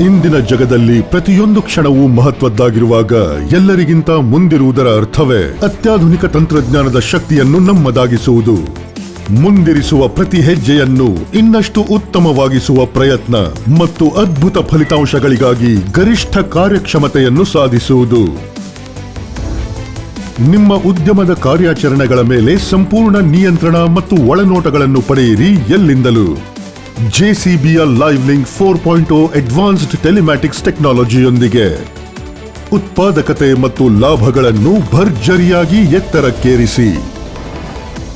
ಇಂದಿನ ಜಗದಲ್ಲಿ ಪ್ರತಿಯೊಂದು ಕ್ಷಣವೂ ಮಹತ್ವದ್ದಾಗಿರುವಾಗ ಎಲ್ಲರಿಗಿಂತ ಮುಂದಿರುವುದರ ಅರ್ಥವೇ ಅತ್ಯಾಧುನಿಕ ತಂತ್ರಜ್ಞಾನದ ಶಕ್ತಿಯನ್ನು ನಮ್ಮದಾಗಿಸುವುದು. ಮುಂದಿರಿಸುವ ಪ್ರತಿ ಹೆಜ್ಜೆಯನ್ನು ಇನ್ನಷ್ಟು ಉತ್ತಮವಾಗಿಸುವ ಪ್ರಯತ್ನ ಮತ್ತು ಅದ್ಭುತ ಫಲಿತಾಂಶಗಳಿಗಾಗಿ ಗರಿಷ್ಠ ಕಾರ್ಯಕ್ಷಮತೆಯನ್ನು ಸಾಧಿಸುವುದು. ನಿಮ್ಮ ಉದ್ಯಮದ ಕಾರ್ಯಾಚರಣೆಗಳ ಮೇಲೆ ಸಂಪೂರ್ಣ ನಿಯಂತ್ರಣ ಮತ್ತು ಒಳನೋಟಗಳನ್ನು ಪಡೆಯಿರಿ ಎಲ್ಲಿಂದಲೂ. ಜೆಸಿಬಿಯ live link four point O advanced telematics ಟೆಕ್ನಾಲಜಿಯೊಂದಿಗೆ ಉತ್ಪಾದಕತೆ ಮತ್ತು ಲಾಭಗಳನ್ನು ಭರ್ಜರಿಯಾಗಿ ಎತ್ತರಕ್ಕೇರಿಸಿ.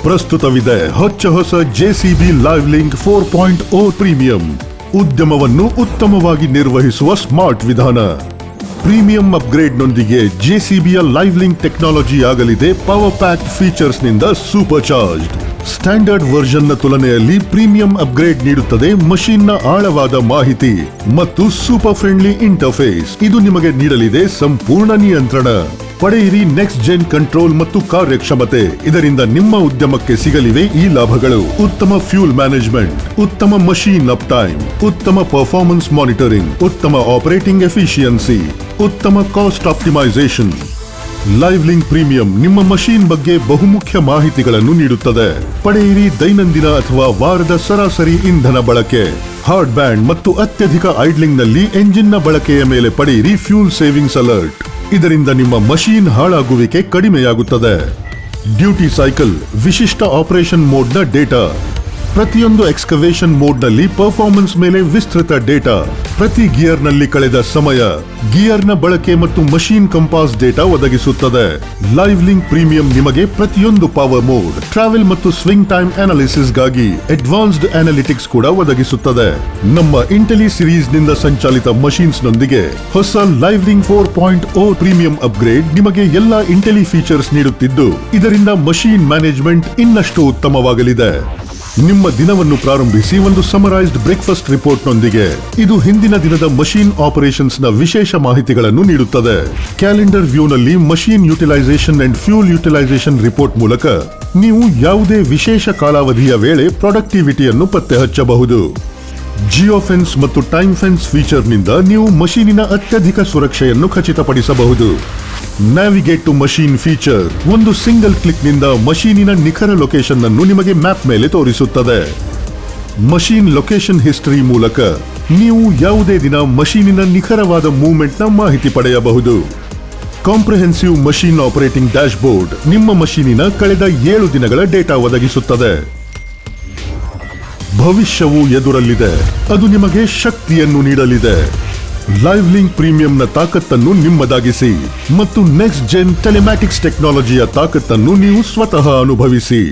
ಪ್ರಸ್ತುತವಿದೆ ಹೊಚ್ಚ ಹೊಸ JCB live link four point O premium ಉದ್ಯಮವನ್ನು ಉತ್ತಮವಾಗಿ ನಿರ್ವಹಿಸುವ ಸ್ಮಾರ್ಟ್ ವಿಧಾನ. ಪ್ರೀಮಿಯಂ ಅಪ್ಗ್ರೇಡ್ನೊಂದಿಗೆ ಜೆಸಿಬಿಯ ಲೈವ್ ಲಿಂಕ್ ಟೆಕ್ನಾಲಜಿ ಆಗಲಿದೆ ಪವರ್ ಪ್ಯಾಕ್ ಫೀಚರ್ಸ್ನಿಂದ ಸೂಪರ್ ಚಾರ್ಜ್ಡ್ ಸ್ಟ್ಯಾಂಡರ್ಡ್ ವರ್ಷನ್ನ ತುಲನೆಯಲ್ಲಿ ಪ್ರೀಮಿಯಂ ಅಪ್ಗ್ರೇಡ್ ನೀಡುತ್ತದೆ ಮಷೀನ್ನ ಆಳವಾದ ಮಾಹಿತಿ ಮತ್ತು ಸೂಪರ್ ಫ್ರೆಂಡ್ಲಿ ಇಂಟರ್ಫೇಸ್ ಇದು ನಿಮಗೆ ನೀಡಲಿದೆ ಸಂಪೂರ್ಣ ನಿಯಂತ್ರಣ. ಪಡೆಯಿರಿ ನೆಕ್ಸ್ಟ್ ಜೆನ್ ಕಂಟ್ರೋಲ್ ಮತ್ತು ಕಾರ್ಯಕ್ಷಮತೆ. ಇದರಿಂದ ನಿಮ್ಮ ಉದ್ಯಮಕ್ಕೆ ಸಿಗಲಿವೆ ಈ ಲಾಭಗಳು. ಉತ್ತಮ ಫ್ಯೂಲ್ ಮ್ಯಾನೇಜ್ಮೆಂಟ್ ಉತ್ತಮ ಮಷೀನ್ ಅಪ್ ಟೈಮ್ ಉತ್ತಮ ಪರ್ಫಾರ್ಮೆನ್ಸ್ ಮಾನಿಟರಿಂಗ್ ಉತ್ತಮ ಆಪರೇಟಿಂಗ್ ಎಫಿಷಿಯನ್ಸಿ ಉತ್ತಮ cost optimisation live link premium ನಿಮ್ಮ ಮಷೀನ್ ಬಗ್ಗೆ ಬಹುಮುಖ್ಯ ಮಾಹಿತಿಗಳನ್ನು ನೀಡುತ್ತದೆ. ಪಡೆಯಿರಿ ದೈನಂದಿನ ಅಥವಾ ವಾರದ ಸರಾಸರಿ ಇಂಧನ ಬಳಕೆ. ಹಾರ್ಡ್ ಬ್ಯಾಂಡ್ ಮತ್ತು ಅತ್ಯಧಿಕ ಐಡ್ಲಿಂಗ್ನಲ್ಲಿ ಎಂಜಿನ್ನ ಬಳಕೆಯ ಮೇಲೆ ಪಡೆಯಿರಿ ಫ್ಯೂಲ್ ಸೇವಿಂಗ್ಸ್ ಅಲರ್ಟ್. ಇದರಿಂದ ನಿಮ್ಮ ಮಷೀನ್ ಹಾಳಾಗುವಿಕೆ ಕಡಿಮೆಯಾಗುತ್ತದೆ. ಡ್ಯೂಟಿ ಸೈಕಲ್ ವಿಶಿಷ್ಟ ಆಪರೇಷನ್ ಮೋಡ್ನ ಡೇಟಾ. ಪ್ರತಿಯೊಂದು ಎಕ್ಸ್ಕವೇಷನ್ ಮೋಡ್ನಲ್ಲಿ ಪರ್ಫಾರ್ಮೆನ್ಸ್ ಮೇಲೆ ವಿಸ್ತೃತ ಡೇಟಾ ಪ್ರತಿ ಗಿಯರ್ನಲ್ಲಿ ಕಳೆದ ಸಮಯ ಗಿಯರ್ನ ಬಳಕೆ ಮತ್ತು ಮಷೀನ್ ಕಂಪಾಸ್ ಡೇಟಾ ಒದಗಿಸುತ್ತದೆ. ಲೈವ್ ಲಿಂಕ್ ಪ್ರೀಮಿಯಂ ನಿಮಗೆ ಪ್ರತಿಯೊಂದು ಪವರ್ ಮೋಡ್ ಟ್ರಾವೆಲ್ ಮತ್ತು ಸ್ವಿಂಗ್ ಟೈಮ್ ಅನಾಲಿಸಿಸ್ಗಾಗಿ ಅಡ್ವಾನ್ಸ್ಡ್ ಅನಾಲಿಟಿಕ್ಸ್ ಕೂಡ ಒದಗಿಸುತ್ತದೆ. ನಮ್ಮ ಇಂಟೆಲಿ ಸಿರೀಸ್ನಿಂದ ಸಂಚಾಲಿತ ಮಷೀನ್ಸ್ ನೊಂದಿಗೆ ಹೊಸ live link four point O premium upgrade ನಿಮಗೆ ಎಲ್ಲಾ ಇಂಟೆಲಿ ಫೀಚರ್ಸ್ ನೀಡುತ್ತಿದ್ದು, ಇದರಿಂದ ಮಷೀನ್ ಮ್ಯಾನೇಜ್ಮೆಂಟ್ ಇನ್ನಷ್ಟು ಉತ್ತಮವಾಗಲಿದೆ. ನಿಮ್ಮ ದಿನವನ್ನು ಪ್ರಾರಂಭಿಸಿ ಒಂದು ಸಮರೈಸ್ಡ್ ಬ್ರೇಕ್ಫಾಸ್ಟ್ ರಿಪೋರ್ಟ್ನೊಂದಿಗೆ ಇದು ಹಿಂದಿನ ದಿನದ ಮಷೀನ್ ಆಪರೇಷನ್ಸ್ನ ವಿಶೇಷ ಮಾಹಿತಿಗಳನ್ನು ನೀಡುತ್ತದೆ. Calendar ವ್ಯೂನಲ್ಲಿ machine utilisation and fuel utilisation report ಮೂಲಕ ನೀವು ಯಾವುದೇ ವಿಶೇಷ ಕಾಲಾವಧಿಯ ವೇಳೆ ಪ್ರೊಡಕ್ಟಿವಿಟಿಯನ್ನು ಪತ್ತೆ ಹಚ್ಚಬಹುದು ಜಿಯೋಫೆನ್ಸ್ ಮತ್ತು ಟೈಮ್ ಫೆನ್ಸ್ ಫೀಚರ್ನಿಂದ ನೀವು ಮಷೀನಿನ ಅತ್ಯಧಿಕ ಸುರಕ್ಷೆಯನ್ನು ಖಚಿತಪಡಿಸಬಹುದು. ನ್ಯಾವಿಗೇಟ್ ಟು ಮಷೀನ್ ಫೀಚರ್ ಒಂದು ಸಿಂಗಲ್ ಕ್ಲಿಕ್ನಿಂದ ಮಷೀನಿನ ನಿಖರ ಲೊಕೇಶನ್ ಅನ್ನು ನಿಮಗೆ ಮ್ಯಾಪ್ ಮೇಲೆ ತೋರಿಸುತ್ತದೆ. ಮಷೀನ್ ಲೊಕೇಶನ್ ಹಿಸ್ಟರಿ ಮೂಲಕ ನೀವು ಯಾವುದೇ ದಿನ ಮಷೀನಿನ ನಿಖರವಾದ ಮೂವ್ಮೆಂಟ್ನ ಮಾಹಿತಿ ಪಡೆಯಬಹುದು. ಕಾಂಪ್ರಿಹೆನ್ಸಿವ್ ಮಷೀನ್ ಆಪರೇಟಿಂಗ್ ಡ್ಯಾಶ್ಬೋರ್ಡ್ ನಿಮ್ಮ ಮಷೀನಿನ ಕಳೆದ ಏಳು ದಿನಗಳ ಡೇಟಾ ಒದಗಿಸುತ್ತದೆ. ಭವಿಷ್ಯವು ಎದುರಲ್ಲಿದೆ. ಅದು ನಿಮಗೆ ಶಕ್ತಿಯನ್ನು ನೀಡಲಿದೆ. ಲೈವ್ ಲಿಂಕ್ ಪ್ರೀಮಿಯಂನ ತಾಕತ್ತನ್ನು ನಿಮ್ಮದಾಗಿಸಿ ಮತ್ತು ನೆಕ್ಸ್ಟ್ ಜೆನ್ ಟೆಲಿಮ್ಯಾಟಿಕ್ಸ್ ಟೆಕ್ನಾಲಜಿಯ ತಾಕತ್ತನ್ನು ನೀವು ಸ್ವತಃ ಅನುಭವಿಸಿ.